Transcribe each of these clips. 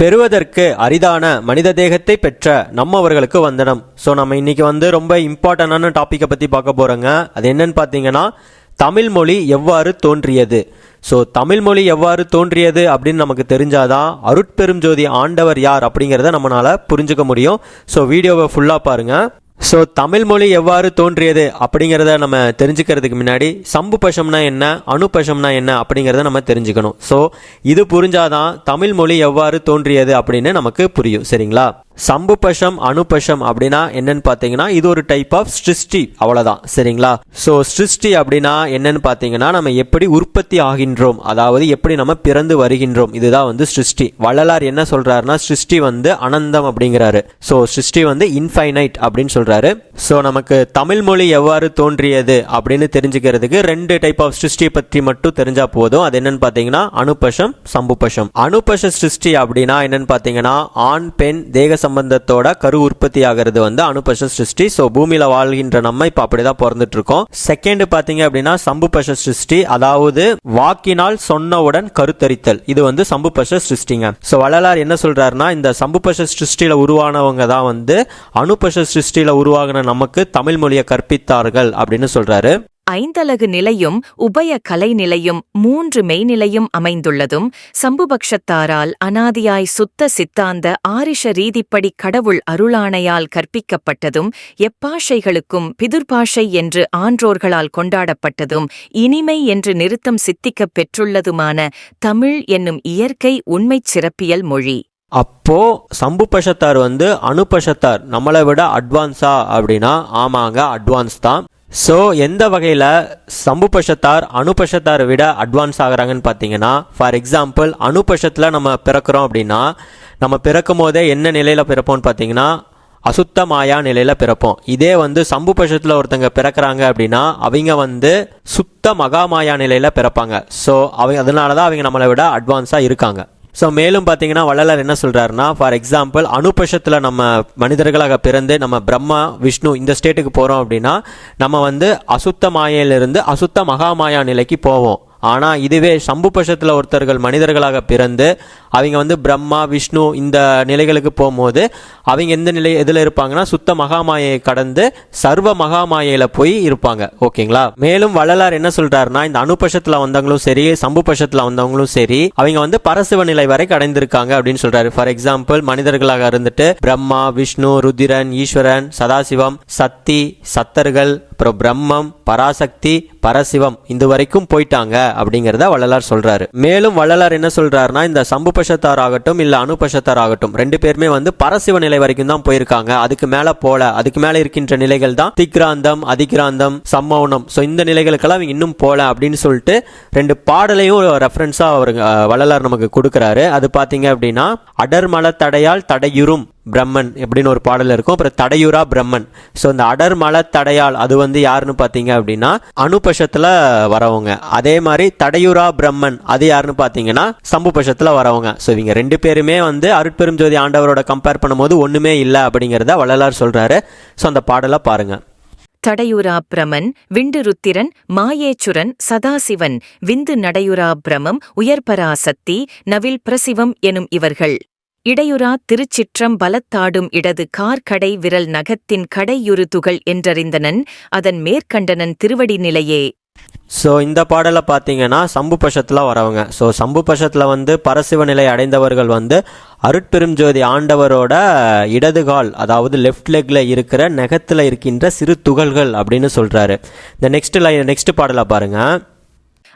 பெறுவதற்கு அரிதான மனித தேகத்தை பெற்ற நம்மவர்களுக்கு வந்தனம். ஸோ நம்ம இன்னைக்கு வந்து ரொம்ப இம்பார்ட்டண்டான டாப்பிக்கை பற்றி பார்க்க போகிறோங்க அது என்னன்னு பார்த்தீங்கன்னா தமிழ் மொழி எவ்வாறு தோன்றியது? ஸோ தமிழ் மொழி எவ்வாறு தோன்றியது அப்படின்னு நமக்கு தெரிஞ்சாதான் அருட்பெரும் ஜோதி ஆண்டவர் யார் அப்படிங்கிறத நம்மளால புரிஞ்சுக்க முடியும். ஸோ வீடியோவை ஃபுல்லாக பாருங்கள் ஸோ தமிழ் மொழி எவ்வாறு தோன்றியது அப்படிங்கிறத நம்ம தெரிஞ்சுக்கிறதுக்கு முன்னாடி சம்பு பஷம்னா என்ன அணு என்ன அப்படிங்கிறத நம்ம தெரிஞ்சுக்கணும். ஸோ இது புரிஞ்சாதான் தமிழ் மொழி எவ்வாறு தோன்றியது அப்படின்னு நமக்கு புரியும் சரிங்களா? சம்பு பஷம் அணு அப்படின்னா என்னன்னு பார்த்தீங்கன்னா இது ஒரு டைப் ஆஃப் சிருஷ்டி அவ்வளோதான் சரிங்களா? ஸோ சிருஷ்டி அப்படின்னா என்னன்னு பார்த்தீங்கன்னா நம்ம எப்படி உற்பத்தி ஆகின்றோம் அதாவது எப்படி நம்ம பிறந்து வருகின்றோம் இதுதான் வந்து சிருஷ்டி. வள்ளலார் என்ன சொல்றாருன்னா சிருஷ்டி வந்து அனந்தம் அப்படிங்கிறாரு. ஸோ சிருஷ்டி வந்து இன்ஃபைனைட் அப்படின்னு சொல்றாரு. ஸோ நமக்கு தமிழ் மொழி எவ்வாறு தோன்றியது அப்படின்னு தெரிஞ்சுக்கிறதுக்கு ரெண்டு டைப் ஆஃப் சிருஷ்டி பற்றி மட்டும் தெரிஞ்சா போதும். அது என்னன்னு பார்த்தீங்கன்னா அணுபஷம் சம்புபஷம். அணுபஷ சிருஷ்டி அப்படின்னா என்னன்னு பார்த்தீங்கன்னா ஆண் பெண் தேக சம்பந்தத்தோட கரு உற்பத்தி ஆகிறது வந்து அணுபஷ சிருஷ்டி. ஸோ பூமியில வாழ்கின்ற நம்ம இப்போ அப்படிதான் பிறந்துட்டு இருக்கோம் செகண்ட் பார்த்தீங்க அப்படின்னா சம்புபஷ சிருஷ்டி அதாவது வாக்கினால் சொன்னவுடன் கருத்தரித்தல். இது வந்து சம்புபஷ சிருஷ்டிங்க. ஸோ வள்ளலார் என்ன சொல்றாருன்னா இந்த சம்புபஷ சிருஷ்டியில உருவானவங்க தான் வந்து அணுபஷ சிருஷ்டியில உருவாகின நமக்கு தமிழ் மொழியை கற்பித்தார்கள் அப்படின்னு சொல்றாரு. ஐந்தலகு நிலையும் உபய கலை நிலையும் மூன்று மெய்நிலையும் அமைந்துள்ளதும் சம்புபக்ஷத்தாரால் அனாதியாய் சுத்த சித்தாந்த ஆரிஷ ரீதிப்படி கடவுள் அருளாணையால் கற்பிக்கப்பட்டதும் எப்பாஷைகளுக்கும் பிதுர்பாஷை என்று ஆன்றோர்களால் கொண்டாடப்பட்டதும் இனிமை என்று நிறுத்தம் சித்திக்கப் பெற்றுள்ளதுமான தமிழ் என்னும் இயற்கை உண்மைச் சிறப்பியல் மொழி. அப்போ சம்பு பஷத்தார் வந்து அனுபஷத்தார் நம்மளை விட அட்வான்ஸா அப்படின்னா ஆமாங்க அட்வான்ஸ் தான். ஸோ எந்த வகையில் சம்பு பஷத்தார் விட அட்வான்ஸ் ஆகுறாங்கன்னு பார்த்தீங்கன்னா ஃபார் எக்ஸாம்பிள் அனுபஷத்தில் நம்ம பிறக்கிறோம் அப்படின்னா நம்ம பிறக்கும் போதே என்ன நிலையில் பிறப்போம்னு பார்த்தீங்கன்னா அசுத்த மாயா பிறப்போம். இதே வந்து சம்பு பட்சத்தில் ஒருத்தங்க பிறக்கிறாங்க அப்படின்னா அவங்க வந்து சுத்த மகாமாயா நிலையில் பிறப்பாங்க. ஸோ அவங்க அதனால தான் அவங்க நம்மளை விட அட்வான்ஸாக இருக்காங்க. ஸோ மேலும் பார்த்தீங்கன்னா வள்ளலார் என்ன சொல்கிறாருன்னா ஃபார் எக்ஸாம்பிள் அனுபஷத்தில் நம்ம மனிதர்களாக பிறந்து நம்ம பிரம்மா விஷ்ணு இந்த ஸ்டேட்டுக்கு போகிறோம் அப்படின்னா நம்ம வந்து அசுத்த மாயையிலிருந்து அசுத்த மகாமாயா நிலைக்கு போவோம். ஆனால் இதுவே சம்பு பட்சத்தில் ஒருத்தர்கள் மனிதர்களாக பிறந்து அவங்க வந்து பிரம்மா விஷ்ணு இந்த நிலைகளுக்கு போகும்போது அவங்க எந்த நிலை எதில் இருப்பாங்கன்னா சுத்த மகாமாயை கடந்து சர்வ மகாமாயையில் போய் இருப்பாங்க. ஓகேங்களா? மேலும் வள்ளலார் என்ன சொல்றாருன்னா இந்த அனுபஷத்தில் வந்தவங்களும் சரி சம்பு பஷத்தில் வந்தவங்களும் சரி அவங்க வந்து பரசிவ நிலை வரை கடைந்திருக்காங்க அப்படின்னு சொல்றாரு. ஃபார் எக்ஸாம்பிள் மனிதர்களாக இருந்துட்டு பிரம்மா விஷ்ணு ருதிரன் ஈஸ்வரன் சதாசிவம் சக்தி சத்தர்கள் அப்புறம் பிரம்மம் பராசக்தி பரசிவம் இந்த வரைக்கும் போயிட்டாங்க அப்படிங்கிறத வள்ளலார் சொல்றாரு. மேலும் வள்ளலார் என்ன சொல்றாருன்னா இந்த சம்பு பஷத்தார் ஆகட்டும் இல்லை அனுபஷத்தார் ஆகட்டும் ரெண்டு பேருமே வந்து பரசிவ நிலை வரைக்கும் தான் போயிருக்காங்க. அதுக்கு மேலே போல அதுக்கு மேலே இருக்கின்ற நிலைகள் தான் திக்ராந்தம் அதிகிராந்தம் சம்மௌனம். ஸோ இந்த நிலைகளுக்கெல்லாம் இன்னும் போல அப்படின்னு சொல்லிட்டு ரெண்டு பாடலையும் ரெஃபரன்ஸாக அவர் வள்ளலார் நமக்கு கொடுக்குறாரு. அது பார்த்தீங்க அப்படின்னா அடர்மல தடையால் தடையுறும். பிரம்மன் எப்படின்னு ஒரு பாடல் இருக்கும். அப்புறம் தடையுரா பிரம்மன். ஸோ இந்த அடர்மல தடையால் அது வந்து யாருன்னு பார்த்தீங்க அப்படின்னா அனுபஷத்தில் வரவங்க. அதே மாதிரி தடையுரா பிரம்மன் அது யாருன்னு பார்த்தீங்கன்னா சம்புபட்சத்தில் வரவங்க. ஸோ இவங்க ரெண்டு பேருமே வந்து அருட்பெரும் ஜோதி ஆண்டவரோட கம்பேர் பண்ணும்போது ஒன்றுமே இல்லை அப்படிங்கிறத வள்ளலார் சொல்கிறாரு ஸோ அந்த பாடலை பாருங்க. தடையுரா பிரமன் விண்டு ருத்திரன் மாயேச்சுரன் சதாசிவன். விந்து நடையுரா பிரமம் உயர்பராசக்தி நவில் பிரசிவம் எனும் இவர்கள். இடையுறா திருச்சிற்றம் பலத்தாடும் இடது கார்கடை விரல் நகத்தின் கடையுறு துகள் என்றறிந்தனன் அதன் மேற்கண்டனன் திருவடி நிலையே. ஸோ இந்த பாடலை பார்த்தீங்கன்னா சம்பு பஷத்தில் வரவங்க. ஸோ சம்பு பஷத்தில் வந்து பரசிவ நிலை அடைந்தவர்கள் வந்து அருட்பெருஞ்சோதி ஆண்டவரோட இடதுகால் அதாவது லெஃப்ட் லெக்கில் இருக்கிற நெகத்தில் இருக்கின்ற சிறு துகள்கள் அப்படின்னு சொல்கிறாரு இந்த நெக்ஸ்ட் லை நெக்ஸ்ட் பாடலை பாருங்கள்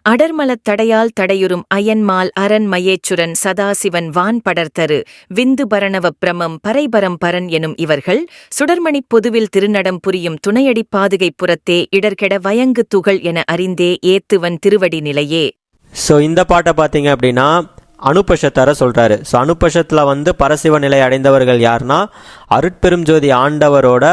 அடர்மலத் தடையால் தடையுறும் அயன்மால் அரண் மயேச்சுரன் சதாசிவன் வான் படர்தரு விந்து பரணவப் பிரமம் பரைபரம் பரன் எனும் இவர்கள் சுடர்மணிப் பொதுவில் திருநடம் புரியும் துணையடிப் பாதுகைப் புறத்தே இடர்கெட வயங்கு துகள் என அறிந்தே ஏத்துவன் திருவடி நிலையே. ஸோ இந்த பாட்டை பார்த்தீங்க அப்படின்னா அனுபஷத்தர சொல்கிறாரு ஸோ அனுபஷத்தில் வந்து பரசிவ நிலை அடைந்தவர்கள் யாருன்னா அருட்பெரும் ஜோதி ஆண்டவரோட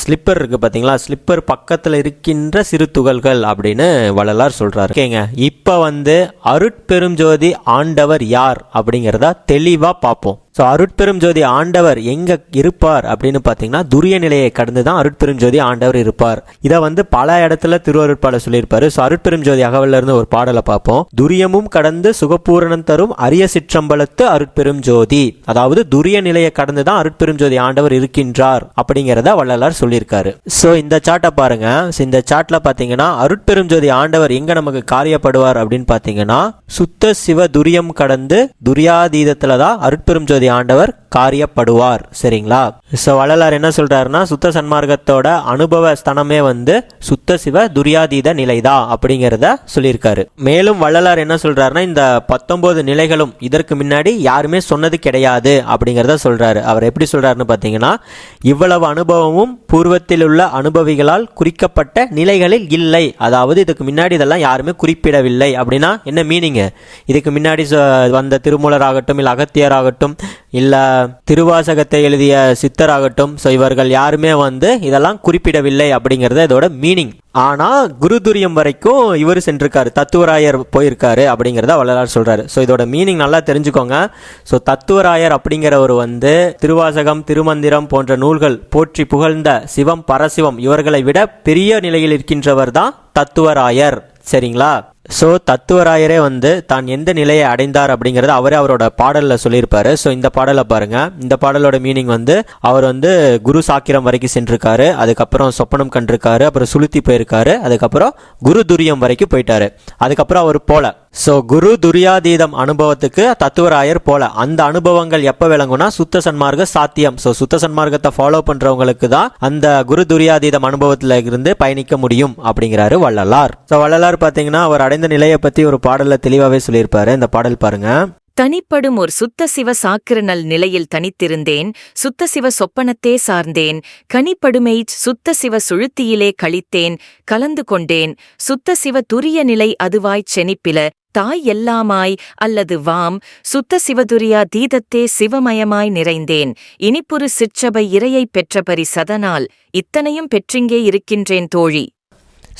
ஸ்லிப்பர் இருக்குது பார்த்தீங்களா ஸ்லிப்பர் பக்கத்தில் இருக்கின்ற சிறு துகள்கள் அப்படின்னு வள்ளலார் சொல்கிறாரு ஓகேங்க இப்போ வந்து அருட்பெரும் ஜோதி ஆண்டவர் யார் அப்படிங்கிறத தெளிவாக பார்ப்போம் ஸோ அருட்பெரும் ஜோதி ஆண்டவர் எங்க இருப்பார் அப்படின்னு பார்த்தீங்கன்னா துரிய நிலையை கடந்து தான் அருட்பெரும் ஜோதி ஆண்டவர் இருப்பார். இதை வந்து பல இடத்துல திருவருட்பால சொல்லியிருப்பாரு. ஸோ அருட்பெரும் ஜோதி அகவல்ல இருந்து ஒரு பாடலை பார்ப்போம். துரியமும் கடந்து சுகபூரணம் தரும் அரிய சிற்றம்பலத்து அருட்பெரும் ஜோதி அதாவது துரிய நிலையை கடந்து தான் அருட்பெரும் ஜோதி ஆண்டவர் இருக்கின்றார் அப்படிங்கிறத வள்ளலார் சொல்லியிருக்காரு. ஸோ இந்த சாட்டை பாருங்க. இந்த சாட்ல பார்த்தீங்கன்னா அருட்பெரும் ஜோதி ஆண்டவர் எங்க நமக்கு காரியப்படுவார் அப்படின்னு பார்த்தீங்கன்னா சுத்த சிவ துரியம் கடந்து துரியாதீதத்துல தான் அருட்பெரும் ஜோதி ஆண்டவர் காரியப்படுவார். சரிங்களா? ஸோ வள்ளலார் என்ன சொல்கிறாருன்னா சுத்த சன்மார்க்கத்தோட அனுபவ ஸ்தனமே வந்து சுத்த சிவ துரியாதீத நிலைதா அப்படிங்கிறத சொல்லியிருக்காரு. மேலும் வள்ளலார் என்ன சொல்கிறாருன்னா இந்த பத்தொன்பது நிலைகளும் இதற்கு முன்னாடி யாருமே சொன்னது கிடையாது அப்படிங்கிறத சொல்கிறாரு அவர் எப்படி சொல்கிறாருன்னு பார்த்தீங்கன்னா இவ்வளவு அனுபவமும் பூர்வத்தில் உள்ள அனுபவிகளால் குறிக்கப்பட்ட நிலைகளில் இல்லை. அதாவது இதுக்கு முன்னாடி இதெல்லாம் யாருமே குறிப்பிடவில்லை அப்படின்னா என்ன மீனிங்கு இதுக்கு முன்னாடி சொ- வந்த திருமூலர் ஆகட்டும் இல்லை அகத்தியர் ஆகட்டும் இல்லை திருவாசகத்தை எழுதிய சித்தராகட்டும் ஸோ இவர்கள் யாருமே வந்து இதெல்லாம் குறிப்பிடவில்லை அப்படிங்கிறத இதோட மீனிங் ஆனா குருதுரியம் வரைக்கும் இவர் சென்றிருக்காரு தத்துவராயர் போயிருக்காரு அப்படிங்கிறத வள்ளலார் சொல்றாரு. ஸோ இதோட மீனிங் நல்லா தெரிஞ்சுக்கோங்க. ஸோ தத்துவராயர் அப்படிங்கிறவர் வந்து திருவாசகம் திருமந்திரம் போன்ற நூல்கள் போற்றி புகழ்ந்த சிவம் பரசிவம் இவர்களை விட பெரிய நிலையில் இருக்கின்றவர் தான் தத்துவராயர். சரிங்களா? ஸோ தத்துவராயரே வந்து தான் எந்த நிலையை அடைந்தார் அப்படிங்கிறத அவரே அவரோட பாடலில் சொல்லியிருப்பார். ஸோ இந்த பாடலை பாருங்கள் இந்த பாடலோட மீனிங் வந்து அவர் வந்து குரு சாக்கிரம் வரைக்கும் சென்றிருக்காரு. அதுக்கப்புறம் சொப்பனம் கண்டிருக்காரு. அப்புறம் சுளுத்தி போயிருக்காரு. அதுக்கப்புறம் குரு துரியம் வரைக்கும் போயிட்டாரு. அதுக்கப்புறம் அவர் போல. ஸோ குரு துரியாதீதம் அனுபவத்துக்கு தத்துவராயர் போல அந்த அனுபவங்கள் எப்போ விளங்கும்னா சுத்த சன்மார்க்க சாத்தியம். ஸோ சுத்த சன்மார்க்கத்தை ஃபாலோ பண்ணுறவங்களுக்கு தான் அந்த குரு துரியாதீதம் அனுபவத்தில் இருந்து பயணிக்க முடியும் அப்படிங்கிறாரு வள்ளலார். ஸோ வள்ளலார் பார்த்தீங்கன்னா அவர் அடைந்த நிலையை பற்றி ஒரு பாடலில் தெளிவாகவே சொல்லியிருப்பாரு. இந்த பாடல் பாருங்க. தனிப்படும் ஒரு சுத்த சிவ சாக்கிரனல் நிலையில் தனித்திருந்தேன் சுத்த சிவ சொப்பனத்தே சார்ந்தேன் கனிப்படுமை சுத்த சிவ சுழுத்தியிலே கழித்தேன் கலந்து கொண்டேன் சுத்த சிவ துரிய நிலை அதுவாய்ச் செனிப்பில தாய் எல்லாமாய் அல்லது வாம் சுத்த சிவதுரியா தீதத்தே சிவமயமாய் நிறைந்தேன் இனிப்புறு சிற்றபை இரையைப் பெற்றபரி சதனால் இத்தனையும் பெற்றிங்கே இருக்கின்றேன் தோழி.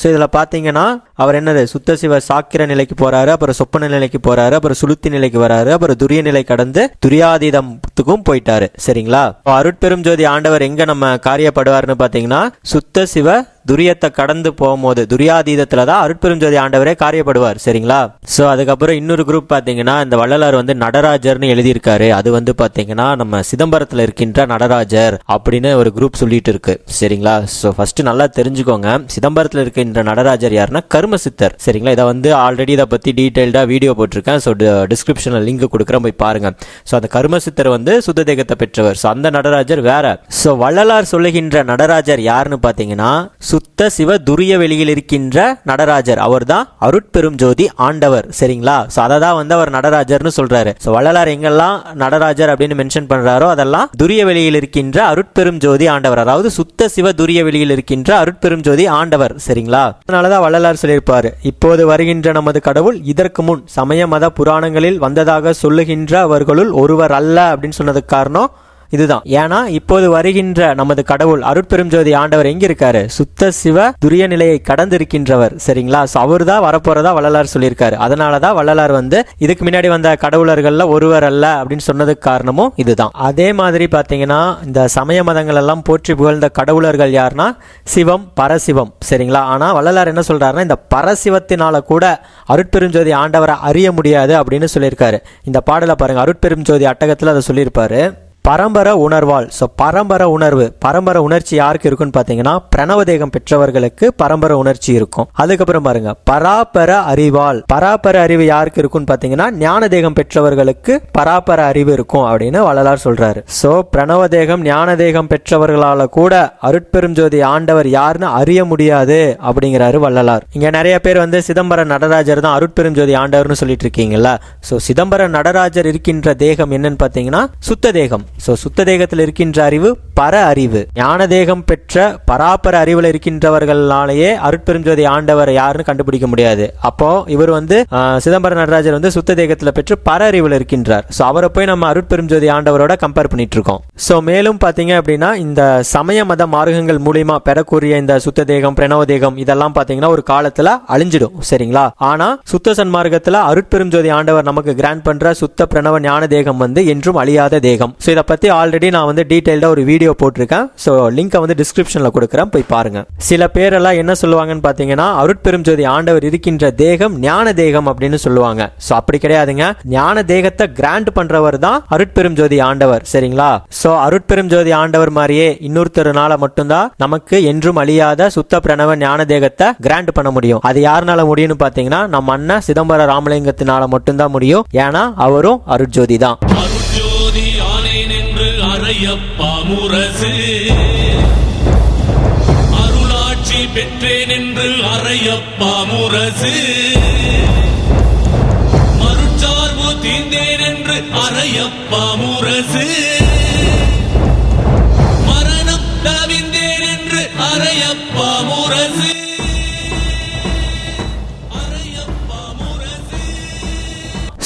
ஸோ இதில் பார்த்தீங்கன்னா அவர் என்னது? சுத்த சிவ சாக்கிர நிலைக்கு போறாரு அப்புறம் சொப்பன நிலைக்கு போறாரு அப்புறம் சுளுத்தி நிலைக்கு வராரு அப்புறம் துரிய நிலை கடந்து துரியாதீதத்துக்கும் போயிட்டாரு. சரிங்களா? அருட்பெரும் ஜோதி ஆண்டவர் எங்க நம்ம காரியப்படுவார்னு பார்த்தீங்கன்னா சுத்த சிவ துரியத்தை கடந்து போகும்போது துரியாதீதத்தில் தான் அருட்பெருஞ்சோதி ஆண்டவரே காரியப்படுவார் சரிங்களா? ஸோ அதுக்கப்புறம் இன்னொரு குரூப் பார்த்தீங்கன்னா இந்த வள்ளலார் வந்து நடராஜர்னு எழுதியிருக்காரு. அது வந்து பார்த்தீங்கன்னா நம்ம சிதம்பரத்தில் இருக்கின்ற நடராஜர் அப்படின்னு ஒரு குரூப் சொல்லிட்டு இருக்கு சரிங்களா? ஸோ ஃபர்ஸ்ட் நல்லா தெரிஞ்சுக்கோங்க. சிதம்பரத்தில் இருக்கின்ற நடராஜர் யாருன்னா கர்மசித்தர் சரிங்களா? இதை வந்து ஆல்ரெடி இதை பற்றி டீட்டெயில்டாக வீடியோ போட்டிருக்கேன். ஸோ டிஸ்கிரிப்ஷனில் லிங்க் கொடுக்குறேன் போய் பாருங்க. ஸோ அந்த கர்மசித்தர் வந்து சுத்த தேகத்தை பெற்றவர். ஸோ அந்த நடராஜர் வேற. ஸோ வள்ளலார் சொல்லுகின்ற நடராஜர் யாருன்னு பார்த்தீங்கன்னா சுத்த சிவ துரிய வெளியில் இருக்கின்ற நடராஜர். அவர் தான் அருட்பெரும் ஜோதி ஆண்டவர். சரிங்களா? ஸோ அதை தான் வந்து அவர் நடராஜர்னு சொல்றாரு. ஸோ வள்ளலார் எங்கெல்லாம் நடராஜர் அப்படின்னு மென்ஷன் பண்றாரோ அதெல்லாம் துரிய வெளியில் இருக்கின்ற அருட்பெரும் ஜோதி ஆண்டவர். அதாவது சுத்த சிவ துரிய வெளியில் இருக்கின்ற அருட்பெரும் ஜோதி ஆண்டவர். சரிங்களா? அதனாலதான் வள்ளலார் சொல்லியிருப்பாரு. இப்போது வருகின்ற நமது கடவுள் இதற்கு முன் சமய மத புராணங்களில் வந்ததாக சொல்லுகின்ற அவர்களுள் ஒருவர் அல்ல அப்படின்னு சொன்னதுக்கு காரணம் இதுதான். ஏன்னா இப்போது வருகின்ற நமது கடவுள் அருட்பெரும் ஜோதி ஆண்டவர் எங்க இருக்காரு சுத்த சிவ துரிய நிலையை கடந்து இருக்கின்றவர் சரிங்களா? அவர் தான் வரப்போறதா வள்ளலார் சொல்லியிருக்காரு. அதனால தான் வள்ளலார் வந்து இதுக்கு முன்னாடி வந்த கடவுளர்கள்ல ஒருவர் அல்ல அப்படின்னு சொன்னதுக்கு காரணமும் இதுதான். அதே மாதிரி பார்த்தீங்கன்னா இந்த சமய மதங்கள் எல்லாம் போற்றி புகழ்ந்த கடவுளர்கள் யாருன்னா சிவம் பரசிவம். சரிங்களா? ஆனா வள்ளலார் என்ன சொல்றாருன்னா இந்த பரசிவத்தினால கூட அருட்பெருஞ்சோதி ஆண்டவரை அறிய முடியாது அப்படின்னு சொல்லியிருக்காரு. இந்த பாடலை பாருங்க. அருட்பெரும் ஜோதி அட்டகத்தில் அதை சொல்லியிருப்பாரு. பரம்பர உணர்வால் ஸோ பரம்பர உணர்வு பரம்பர உணர்ச்சி யாருக்கு இருக்குன்னு பார்த்தீங்கன்னா பிரணவதேகம் பெற்றவர்களுக்கு பரம்பர உணர்ச்சி இருக்கும். அதுக்கப்புறம் பாருங்க பராபர அறிவால் பராபர அறிவு யாருக்கு இருக்குன்னு பார்த்தீங்கன்னா ஞான தேகம் பெற்றவர்களுக்கு பராபர அறிவு இருக்கும் அப்படின்னு வள்ளலார் சொல்றாரு. ஸோ பிரணவதேகம் ஞானதேகம் ஞான தேகம் பெற்றவர்களால கூட அருட்பெரும் ஜோதி ஆண்டவர் யாருன்னு அறிய முடியாது அப்படிங்கிறாரு வள்ளலார். இங்க நிறைய பேர் வந்து சிதம்பரம் நடராஜர் தான் அருட்பெரும் ஜோதி ஆண்டவர்னு சொல்லிட்டு இருக்கீங்கல்ல. ஸோ சிதம்பரம் நடராஜர் இருக்கின்ற தேகம் என்னன்னு பார்த்தீங்கன்னா சுத்த தேகம். ஸோ சுத்த தேகத்தில் இருக்கின்ற அறிவு பர அறிவு. ஞான தேகம் பெற்ற பராபர அறிவில் இருக்கின்றவர்களாலேயே அருட்பெருஞ்சோதி ஆண்டவர் யாருன்னு கண்டுபிடிக்க முடியாது. அப்போ இவர் வந்து சிதம்பர நடராஜர் வந்து சுத்த தேகத்தில் பெற்று பர அறிவில் இருக்கின்றார். ஸோ அவரை போய் நம்ம அருட்பெருஞ்சோதி ஆண்டவரோட கம்பேர் பண்ணிட்டு இருக்கோம். ஸோ மேலும் பார்த்தீங்க அப்படின்னா இந்த சமய மத மார்க்கங்கள் மூலியமா பெறக்கூடிய இந்த சுத்த தேகம் பிரணவ தேகம் இதெல்லாம் பார்த்தீங்கன்னா ஒரு காலத்தில் அழிஞ்சிடும். சரிங்களா? ஆனால் சுத்த சன்மார்க்கத்தில் அருட்பெருஞ்சோதி ஆண்டவர் நமக்கு கிராண்ட் பண்ற சுத்த பிரணவ ஞான தேகம் வந்து என்றும் அழியாத தேகம். ஸோ இதை பற்றி ஆல்ரெடி நான் வந்து டீட்டெயில்டாக ஒரு வீடியோ போட்டிருக்கேன். ஸோ லிங்க்கை வந்து டிஸ்கிரிப்ஷனில் கொடுக்குறேன். போய் பாருங்கள் சில பேரெல்லாம் என்ன சொல்லுவாங்கன்னு பார்த்தீங்கன்னா அருட்பெருஞ்சோதி ஆண்டவர் இருக்கின்ற தேகம் ஞான தேகம் அப்படின்னு சொல்லுவாங்க. ஸோ அப்படி கிடையாதுங்க. ஞான தேகத்தை கிராண்ட் பண்ணுறவர் தான் அருட்பெருஞ்சோதி ஆண்டவர். சரிங்களா? ஸோ அருட்பெருஞ்சோதி ஆண்டவர் மாதிரியே இன்னொருத்தருனால மட்டும்தான் நமக்கு என்றும் அழியாத சுத்த பிரணவ ஞான தேகத்தை கிராண்ட் பண்ண முடியும். அது யாருனால முடியும்னு பார்த்தீங்கன்னா நம்ம அண்ணன் சிதம்பர ராமலிங்கத்தினால மட்டும்தான் முடியும். ஏன்னா அவரும் அருட்ஜோதி தான். என்று முரசு. அருளாட்சி பெற்றேன் என்று அறையப்பா முரசு. மறுச்சார்பு தீர்ந்தேன் என்று அறையப்பா முரசு.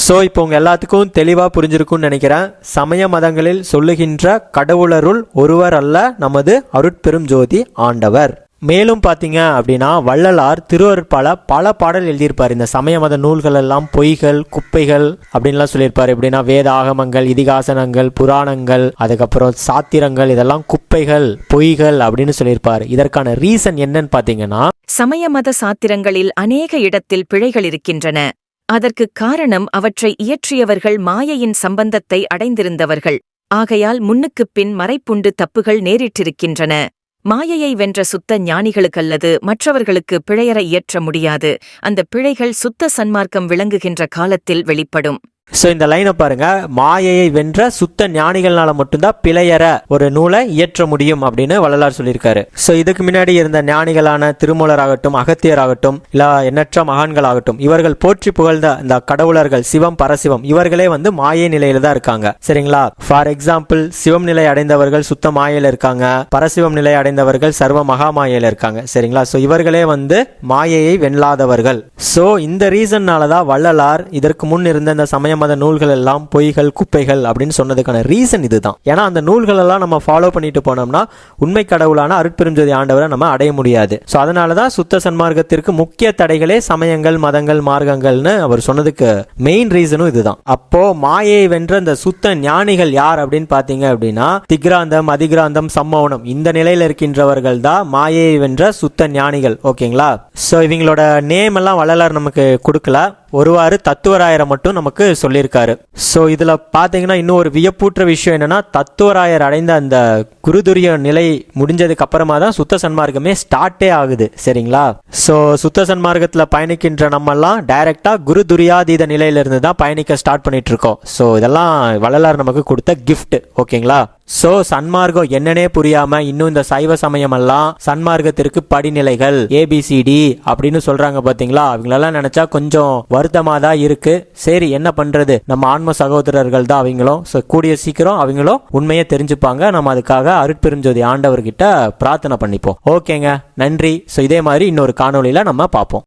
ஸோ இப்போ உங்கள் எல்லாத்துக்கும் தெளிவாக புரிஞ்சிருக்கும்னு நினைக்கிறேன். சமய மதங்களில் சொல்லுகின்ற கடவுளருள் ஒருவர் அல்ல நமது அருட்பெரும் ஜோதி ஆண்டவர். மேலும் பார்த்தீங்க அப்படின்னா வள்ளலார் திருவருட்பால பல பாடல் எழுதியிருப்பார். இந்த சமய மத நூல்கள் எல்லாம் பொய்கள் குப்பைகள் அப்படின்லாம் சொல்லியிருப்பார். எப்படின்னா வேத ஆகமங்கள் இதிகாசனங்கள் புராணங்கள் அதுக்கப்புறம் சாத்திரங்கள் இதெல்லாம் குப்பைகள் பொய்கள் அப்படின்னு சொல்லியிருப்பார். இதற்கான ரீசன் என்னன்னு பார்த்தீங்கன்னா சமய மத சாத்திரங்களில் அநேக இடத்தில் பிழைகள் இருக்கின்றன. அதற்குக் காரணம் அவற்றை இயற்றியவர்கள் மாயையின் சம்பந்தத்தை அடைந்திருந்தவர்கள். ஆகையால் முன்னுக்குப் பின் மறைப்புண்டு தப்புகள் நேரிட்டிருக்கின்றன. மாயையை வென்ற சுத்த ஞானிகளுக்கல்லது மற்றவர்களுக்கு பிழையற இயற்ற முடியாது. அந்த பிழைகள் சுத்த சன்மார்க்கம் விளங்குகின்ற காலத்தில் வெளிப்படும். ஸோ இந்த லைனை பாருங்க. மாயையை வென்ற சுத்த ஞானிகள்னால மட்டும்தான் பிழையற ஒரு நூலை இயற்ற முடியும் அப்படின்னு வள்ளலார் சொல்லியிருக்காரு. ஸோ இதுக்கு முன்னாடி இருந்த ஞானிகளான திருமூலர் ஆகட்டும் அகத்தியர் ஆகட்டும் இல்ல எண்ணற்ற மகான்களாகட்டும் இவர்கள் போற்றி புகழ்ந்த இந்த கடவுளர்கள் சிவம் பரசிவம் இவர்களே வந்து மாயை நிலையில தான் இருக்காங்க. சரிங்களா? ஃபார் எக்ஸாம்பிள் சிவம் நிலை அடைந்தவர்கள் சுத்த மாயையில இருக்காங்க. பரசிவம் நிலை அடைந்தவர்கள் சர்வ மகா மாயையில இருக்காங்க. சரிங்களா? ஸோ இவர்களே வந்து மாயையை வெல்லாதவர்கள். ஸோ இந்த ரீசன்னால தான் வள்ளலார் இதற்கு முன் இருந்த இந்த சமய மத நூல்கள் எல்லாம் பொய்கள் குப்பைகள் அப்படின்னு சொன்னதுக்கான ரீசன் இதுதான். ஏன்னா அந்த நூல்கள் எல்லாம் நம்ம ஃபாலோ பண்ணிட்டு போனோம்னா உண்மை கடவுளான அருட்பெருஞ்சோதி ஆண்டவரை நம்ம அடைய முடியாது. ஸோ அதனால தான் சுத்த சன்மார்க்கத்திற்கு முக்கிய தடைகளே சமயங்கள் மதங்கள் மார்க்கங்கள்னு அவர் சொன்னதுக்கு மெயின் ரீசனும் இதுதான். அப்போ மாயை வென்ற இந்த சுத்த ஞானிகள் யார் அப்படின்னு பார்த்தீங்க அப்படின்னா திக்ராந்தம் அதிகிராந்தம் சம்மௌனம் இந்த நிலையில இருக்கின்றவர்கள் தான் மாயை வென்ற சுத்த ஞானிகள். ஓகேங்களா ஸோ இவங்களோட நேம் எல்லாம் வள்ளலார் நமக்கு கொடுக்கல. ஒருவாறு தத்துவராயரை மட்டும் நமக்கு சொல்லியிருக்காரு. ஸோ இதில் பார்த்தீங்கன்னா இன்னும் ஒரு வியப்பூற்ற விஷயம் என்னன்னா தத்துவராயர் அடைந்த அந்த குருதுரிய நிலை முடிஞ்சதுக்கு அப்புறமா தான் சுத்த சன்மார்க்கமே ஸ்டார்ட்டே ஆகுது சரிங்களா? ஸோ சுத்த சன்மார்க்கத்தில் பயணிக்கின்ற நம்மெல்லாம் டைரக்டா குரு துரியாதீத நிலையிலிருந்து தான் பயணிக்க ஸ்டார்ட் பண்ணிட்டு இருக்கோம். ஸோ இதெல்லாம் வள்ளலார் நமக்கு கொடுத்த கிஃப்ட் ஓகேங்களா ஸோ சன்மார்க்கம் என்னன்னே புரியாம இன்னும் இந்த சைவ சமயம் எல்லாம் சன்மார்க்கத்திற்கு படிநிலைகள் ஏபிசிடி அப்படின்னு சொல்றாங்க பாத்தீங்களா? அவங்களெல்லாம் நினைச்சா கொஞ்சம் வருத்தமா தான் இருக்கு. சரி என்ன பண்றது? நம்ம ஆன்ம சகோதரர்கள் தான் அவங்களும். ஸோ கூடிய சீக்கிரம் அவங்களும் உண்மையை தெரிஞ்சுப்பாங்க. நம்ம அதுக்காக அருட்பெருஞ்சோதி ஆண்டவர்கிட்ட பிரார்த்தனை பண்ணிப்போம். ஓகேங்க. நன்றி. ஸோ இதே மாதிரி இன்னொரு காணொலியில நம்ம பார்ப்போம்.